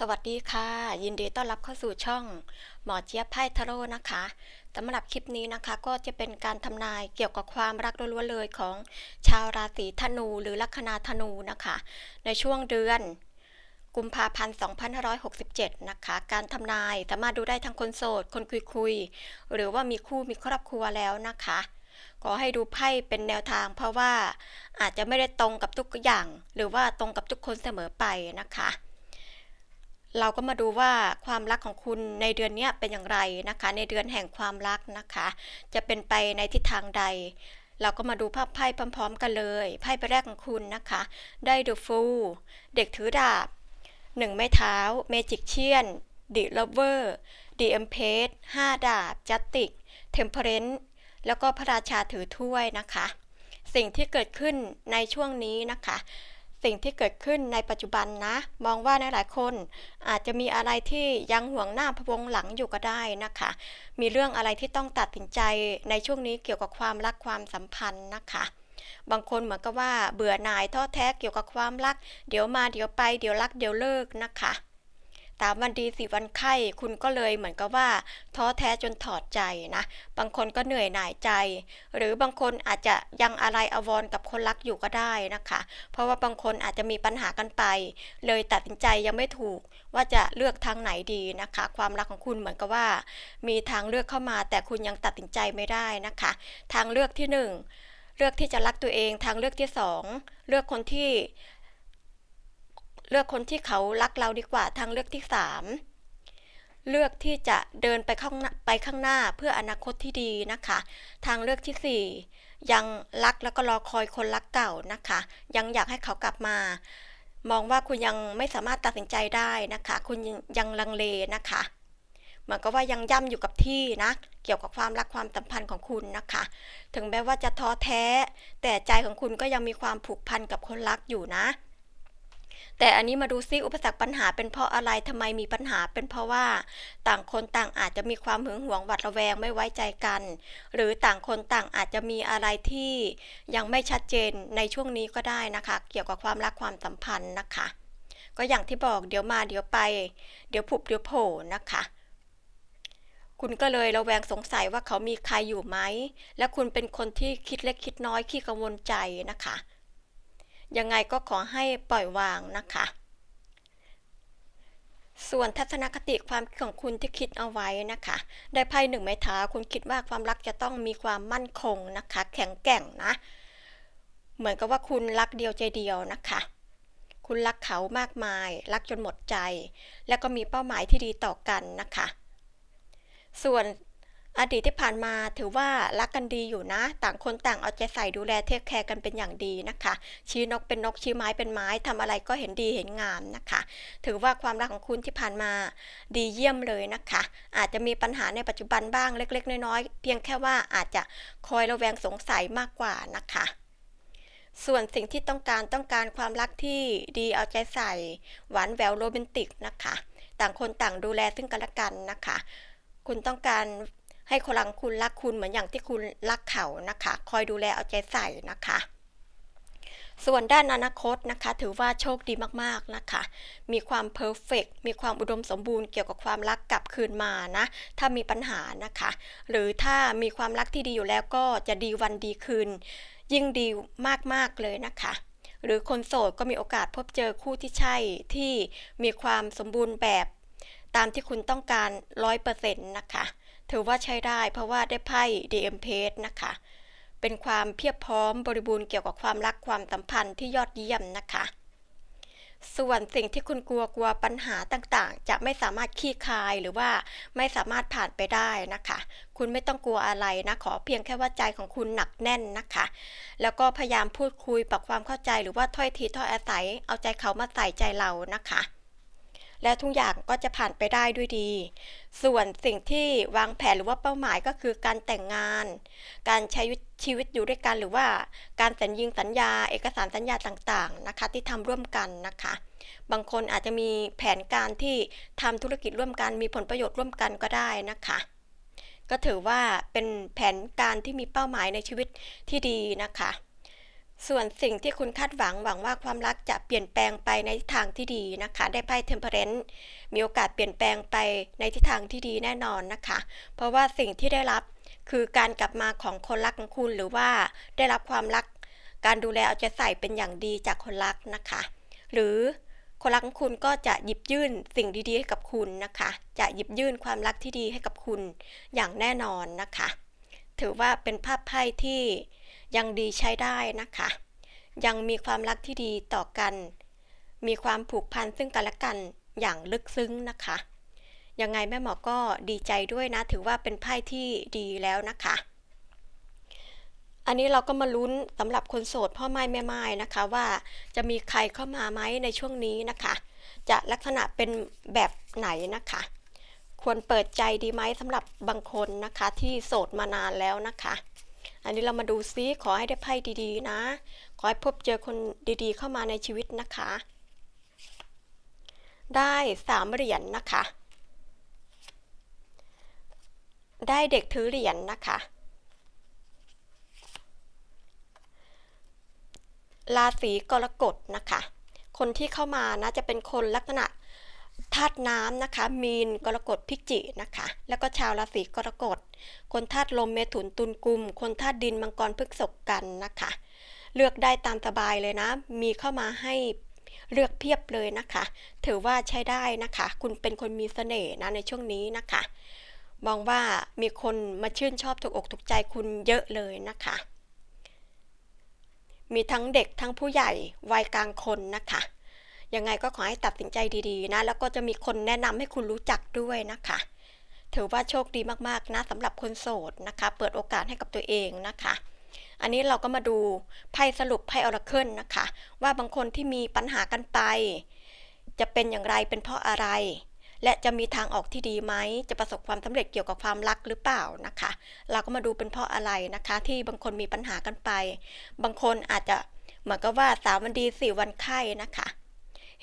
สวัสดีค่ะ ยินดีต้อนรับเข้าสู่ช่องหมอเจี๊ยบไพ่ทาโร่นะคะสำหรับคลิปนี้นะคะก็จะเป็นการทำนายเกี่ยวกับความรักล้วนๆเลยของชาวราศีธนูหรือลัคนาธนูนะคะ ในช่วงเดือนกุมภาพันธ์ 2567 นะคะ การทำนายสามารถดูได้ทั้งคนโสด คนคุยๆหรือว่ามีคู่มีครอบครัวแล้วนะคะขอให้ดูไพ่เป็นแนวทาง เพราะว่าอาจจะไม่ได้ตรงกับทุกอย่าง หรือว่าตรงกับทุกคนเสมอไปนะคะ เราก็มาดูว่าความรักของคุณในเดือนนี้เป็นอย่างไรนะคะ ในเดือนแห่งความรักนะคะ จะเป็นไปในทิศทางใด เราก็มาดูภาพไพ่พร้อม ๆ กันเลยไพ่ใบแรกของคุณนะคะ ได้ดูฟูเด็กถือดาบหนึ่งไม้เท้าเมจิกเชียนดิลเวอร์ดีเอ็มเพสห้าดาบจัตติกเทมเพรนแล้วก็พระราชาถือถ้วยนะคะ สิ่งที่เกิดขึ้นในช่วงนี้นะคะ สิ่งที่เกิดขึ้นในปัจจุบันนะ มองว่าในหลายคน อาจจะมีอะไรที่ยังห่วงหน้าพวงหลังอยู่ก็ได้นะคะ มีเรื่องอะไรที่ต้องตัดสินใจในช่วงนี้เกี่ยวกับความรักความสัมพันธ์นะคะบางคนเหมือนกับว่าเบื่อหน่ายท้อแท้เกี่ยวกับความรัก เดี๋ยวมาเดี๋ยวไปเดี๋ยวรักเดี๋ยวเลิกนะคะ ตามวันดีสี่วันไข้คุณก็เลยเหมือนกับว่า ท้อแท้จนถอดใจนะ บางคนก็เหนื่อยหน่ายใจ หรือบางคนอาจจะยังอะไรอววรกับคนรักอยู่ก็ได้นะคะ เพราะว่าบางคนอาจจะมีปัญหากันไป เลยตัดสินใจยังไม่ถูกว่าจะเลือกทางไหนดีนะคะ ความรักของคุณเหมือนกับว่า มีทางเลือกเข้ามา แต่คุณยังตัดสินใจไม่ได้นะคะ ทางเลือกที่หนึ่งเลือกที่จะรักตัวเองทางเลือกที่สองเลือกคนที่ ลือกคนที่เขารักเราดีกว่าทางเลือกที่สามเลือกที่จะเดินไปข้างไปข้างหน้าเพื่ออนาคตที่ดีนะคะ ทางเลือกที่สี่ยังรักแล้วก็รอคอยคนรักเก่านะคะ ยังอยากให้เขากลับมา มองว่าคุณยังไม่สามารถตัดสินใจได้นะคะ คุณยังลังเลนะคะเหมือนกับว่ายังย่ำอยู่กับที่นะ เกี่ยวกับความรักความสัมพันธ์ของคุณนะคะ ถึงแม้ว่าจะท้อแท้ แต่ใจของคุณก็ยังมีความผูกพันกับคนรักอยู่นะ แต่อันนี้มาดูซิอุปสรรคปัญหาเป็นเพราะอะไรทำไมมีปัญหา เป็นเพราะว่า ต่างคนต่างอาจจะมีความหึงหวงหวัดระแวงไม่ไว้ใจกัน หรือต่างคนต่างอาจจะมีอะไรที่ยังไม่ชัดเจนในช่วงนี้ก็ได้นะคะ เกี่ยวกับความรักความสัมพันธ์นะคะ ก็อย่างที่บอกเดี๋ยวมาเดี๋ยวไป เดี๋ยวผุบเดี๋ยวโผล่นะคะคุณก็เลยระแวงสงสัยว่าเขามีใครอยู่ไหม และคุณเป็นคนที่คิดเล็กคิดน้อยขี้กังวลใจนะคะ ยังไงก็ขอให้ปล่อยวางนะคะ ส่วนทัศนคติความคิดของคุณที่คิดเอาไว้นะคะ ได้ไพ่หนึ่งไม้เท้าคุณคิดว่าความรักจะต้องมีความมั่นคงนะคะ แข็งแกร่งนะ เหมือนกับว่าคุณรักเดียวใจเดียวนะคะคุณรักเขามากมาย รักจนหมดใจ และก็มีเป้าหมายที่ดีต่อกันนะคะ ส่วน อดีตที่ผ่านมาถือว่ารักกันดีอยู่นะ ต่างคนต่างเอาใจใส่ดูแลเทคแคร์กันเป็นอย่างดีนะคะ ชี้นกเป็นนกชี้ไม้เป็นไม้ทำอะไรก็เห็นดีเห็นงามนะคะ ถือว่าความรักของคุณที่ผ่านมาดีเยี่ยมเลยนะคะ อาจจะมีปัญหาในปัจจุบันบ้างเล็ก ๆ น้อยๆเพียงแค่ว่าอาจจะคอยระแวงสงสัยมากกว่านะคะส่วนสิ่งที่ต้องการต้องการความรักที่ดีเอาใจใส่ หวานแหววโรแมนติกนะคะ ต่างคนต่างดูแลซึ่งกันและกันนะคะ คุณต้องการ ให้คนรังคุณรักคุณเหมือนอย่างที่คุณรักเขานะคะ คอยดูแลเอาใจใส่นะคะ ส่วนด้านอนาคตนะคะ ถือว่าโชคดีมากๆนะคะ มีความเพอร์เฟกมีความอุดมสมบูรณ์เกี่ยวกับความรักกลับคืนมานะ ถ้ามีปัญหานะคะ หรือถ้ามีความรักที่ดีอยู่แล้วก็จะดีวันดีคืน ยิ่งดีมากๆเลยนะคะหรือคนโสดก็มีโอกาสพบเจอคู่ที่ใช่ที่มีความสมบูรณ์แบบ ตามที่คุณต้องการร้อยเปอร์เซ็นต์นะคะ ถือว่าใช้ได้เพราะว่าได้ไพ่ DM p a g e นะคะ เป็นความเพียบพร้อมบริบูรณ์เกี่ยวกับความรักความสัมพันธ์ที่ยอดเยี่ยมนะคะ ส่วนสิ่งที่คุณกลัวกลัวปัญหาต่างๆ จะไม่สามารถขี้คายหรือว่าไม่สามารถผ่านไปได้นะคะ คุณไม่ต้องกลัวอะไรนะขอเพียงแค่ว่าใจของคุณหนักแน่นนะคะ แล้วก็พยายามพูดคุยปรับความเข้าใจหรือว่าถ้อยทีถ้อยอาศัย เอาใจเขามาใส่ใจเรานะคะ และทุกอย่างก็จะผ่านไปได้ด้วยดี ส่วนสิ่งที่วางแผนหรือว่าเป้าหมายก็คือการแต่งงาน การใช้ชีวิตอยู่ด้วยกันหรือว่า การสัญญิงสัญญา เอกสารสัญญาต่างๆนะคะที่ทำร่วมกันนะคะ บางคนอาจจะมีแผนการที่ทำธุรกิจร่วมกัน มีผลประโยชน์ร่วมกันก็ได้นะคะก็ถือว่าเป็นแผนการที่มีเป้าหมายในชีวิตที่ดีนะคะ ส่วนสิ่งที่คุณคาดหวังหวังว่าความรักจะเปลี่ยนแปลงไปในทิศทางที่ดีนะคะ ได้ไพ่เทมเพ r เรนต์มีโอกาสเปลี่ยนแปลงไปในทิศทางที่ดีแน่นอนนะคะ เพราะว่าสิ่งที่ได้รับคือการกลับมาของคนรักของคุณหรือว่าได้รับความรัก การดูแลเอาใจใส่เป็นอย่างดีจากคนรักนะคะ หรือคนรักของคุณก็จะหยิบยื่นสิ่งดีๆให้กับคุณนะคะ จะหยิบยื่นความรักที่ดีให้กับคุณอย่างแน่นอนนะคะ ถือว่าเป็นภาพไพ่ที่ ยังดีใช้ได้นะคะ ยังมีความรักที่ดีต่อกัน มีความผูกพันซึ่งกันและกันอย่างลึกซึ้งนะคะ ยังไงแม่หมอก็ดีใจด้วยนะ ถือว่าเป็นไพ่ที่ดีแล้วนะคะ อันนี้เราก็มาลุ้นสำหรับคนโสดพ่อไม้แม่ไม้นะคะว่าจะมีใครเข้ามาไหมในช่วงนี้นะคะ จะลักษณะเป็นแบบไหนนะคะควรเปิดใจดีไหมสำหรับบางคนนะคะที่โสดมานานแล้วนะคะ อันนี้เรามาดูซิขอให้ได้ไพ่ดีๆ นะ ขอให้พบเจอคนดีๆ เข้ามาในชีวิตนะคะ ได้สามเหรียญนนะคะ ได้เด็กถือเหรียญนนะคะ ราศีกรกฎนะคะ คนที่เข้ามานะจะเป็นคนลักษณะ ธาตุน้ำนะคะ มีนกรกฎพิจินะคะ แล้วก็ชาวราศีกรกฎ คนธาตุลมเมถุนตุลกุม คนธาตุดินมังกรพฤกษภกันนะคะ เลือกได้ตามสบายเลยนะ มีเข้ามาให้เลือกเพียบเลยนะคะ ถือว่าใช้ได้นะคะ คุณเป็นคนมีเสน่ห์นะในช่วงนี้นะคะ มองว่ามีคนมาชื่นชอบถูกอกถูกใจคุณเยอะเลยนะคะ มีทั้งเด็กทั้งผู้ใหญ่วัยกลางคนนะคะ ยังไงก็ขอให้ตัดสินใจดีๆนะ แล้วก็จะมีคนแนะนำให้คุณรู้จักด้วยนะคะถือว่าโชคดีมากๆนะสำหรับคนโสดนะคะ เปิดโอกาสให้กับตัวเองนะคะ อันนี้เราก็มาดูไพ่สรุปไพ่ออร์เคิลนะคะ ว่าบางคนที่มีปัญหากันไป จะเป็นอย่างไรเป็นเพราะอะไร และจะมีทางออกที่ดีไหมจะประสบความสำเร็จเกี่ยวกับความรักหรือเปล่านะคะ เราก็มาดูเป็นเพราะอะไรนะคะ ที่บางคนมีปัญหากันไป บางคนอาจจะเหมือนกับว่าสามวันดีสี่วันไข้นะคะ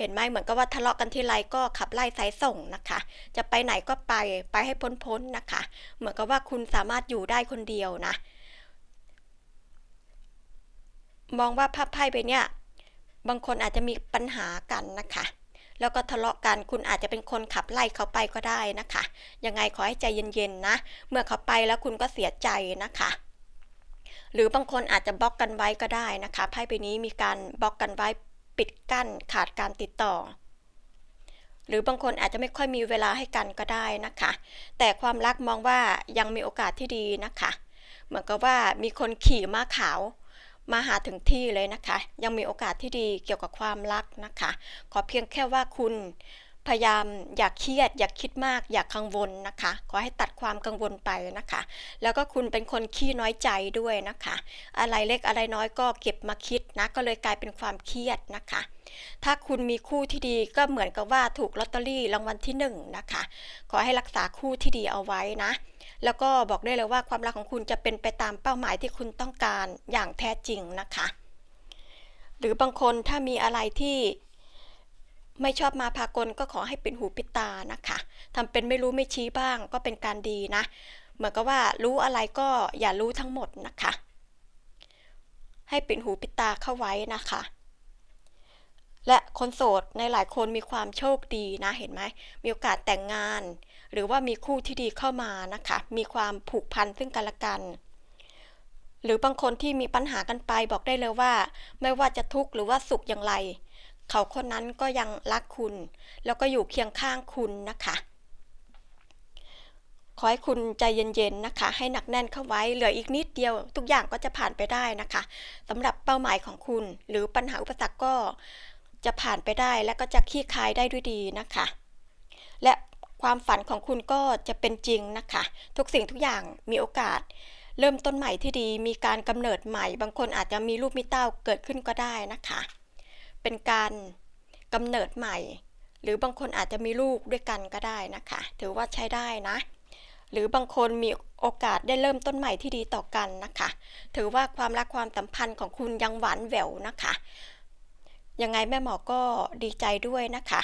เห็นไหมเหมือนกับว่าทะเลาะกันทีไรก็ขับไล่สายส่งนะคะ จะไปไหนก็ไปไปให้พ้นๆนะคะ เหมือนกับว่าคุณสามารถอยู่ได้คนเดียวนะ มองว่าภาพไพ่ไปเนี่ย บางคนอาจจะมีปัญหากันนะคะแล้วก็ทะเลาะกันคุณอาจจะเป็นคนขับไล่เขาไปก็ได้นะคะ ยังไงขอให้ใจเย็นๆนะ เมื่อเขาไปแล้วคุณก็เสียใจนะคะ หรือบางคนอาจจะบล็อกกันไว้ก็ได้นะคะไพ่ใบนี้มีการบล็อกกันไว้ ปิดกั้นขาดการติดต่อ หรือบางคนอาจจะไม่ค่อยมีเวลาให้กันก็ได้นะคะ แต่ความรักมองว่ายังมีโอกาสที่ดีนะคะ เหมือนกับว่ามีคนขี่ม้าขาวมาหาถึงที่เลยนะคะ ยังมีโอกาสที่ดีเกี่ยวกับความรักนะคะ ขอเพียงแค่ว่าคุณ พยายามอยากเครียด อยากคิดมาก อยากกังวลนะคะ ขอให้ตัดความกังวลไปนะคะ แล้วก็คุณเป็นคนขี้น้อยใจด้วยนะคะ อะไรเล็กอะไรน้อยก็เก็บมาคิดนะ ก็เลยกลายเป็นความเครียดนะคะ ถ้าคุณมีคู่ที่ดีก็เหมือนกับว่าถูกลอตเตอรี่รางวัลที่1นนะคะ ขอให้รักษาคู่ที่ดีเอาไว้นะ แล้วก็บอกได้เลยว่าความรักของคุณจะเป็นไปตามเป้าหมายที่คุณต้องการอย่างแท้จริงนะคะ หรือบางคนถ้ามีอะไรที่ ไม่ชอบมาพากลก็ขอให้เป็นหูปิดตานะคะทำเป็นไม่รู้ไม่ชี้บ้างก็เป็นการดีนะ เหมือนกับว่ารู้อะไรก็อย่ารู้ทั้งหมดนะคะ ให้ปิดหูปิดตาเข้าไว้นะคะ และคนโสดในหลายคนมีความโชคดีนะเห็นไหมมีโอกาสแต่งงาน หรือว่ามีคู่ที่ดีเข้ามานะคะ มีความผูกพันซึ่งกันและกันหรือบางคนที่มีปัญหากันไปบอกได้เลยว่า ไม่ว่าจะทุกข์หรือว่าสุขอย่างไร เขาคนนั้นก็ยังรักคุณ แล้วก็อยู่เคียงข้างคุณนะคะ ขอให้คุณใจเย็นๆนะคะ ให้หนักแน่นเข้าไว้เหลืออีกนิดเดียว ทุกอย่างก็จะผ่านไปได้นะคะสำหรับเป้าหมายของคุณ หรือปัญหาอุปสรรคก็จะผ่านไปได้และก็จะขี้คลายได้ด้วยดีนะคะ และความฝันของคุณก็จะเป็นจริงนะคะ ทุกสิ่งทุกอย่างมีโอกาส เริ่มต้นใหม่ที่ดีมีการกำเนิดใหม่ บางคนอาจจะมีลูกมีเต้าเกิดขึ้นก็ได้นะคะ เป็นการกำเนิดใหม่ หรือบางคนอาจจะมีลูกด้วยกันก็ได้นะคะ ถือว่าใช้ได้นะ หรือบางคนมีโอกาสได้เริ่มต้นใหม่ที่ดีต่อกันนะคะ ถือว่าความรักความสัมพันธ์ของคุณยังหวานแหววนะคะ ยังไงแม่หมอก็ดีใจด้วยนะคะ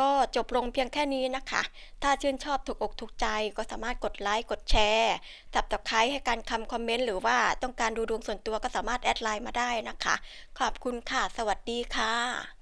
ก็จบลงเพียงแค่นี้นะคะ ถ้าชื่นชอบถูกอกถูกใจก็สามารถกดไลค์ กดแชร์ตับตะไคร้ให้การคำคอมเมนต์ หรือว่าต้องการดูดวงส่วนตัวก็สามารถแอดไลน์มาได้นะคะ ขอบคุณค่ะ สวัสดีค่ะ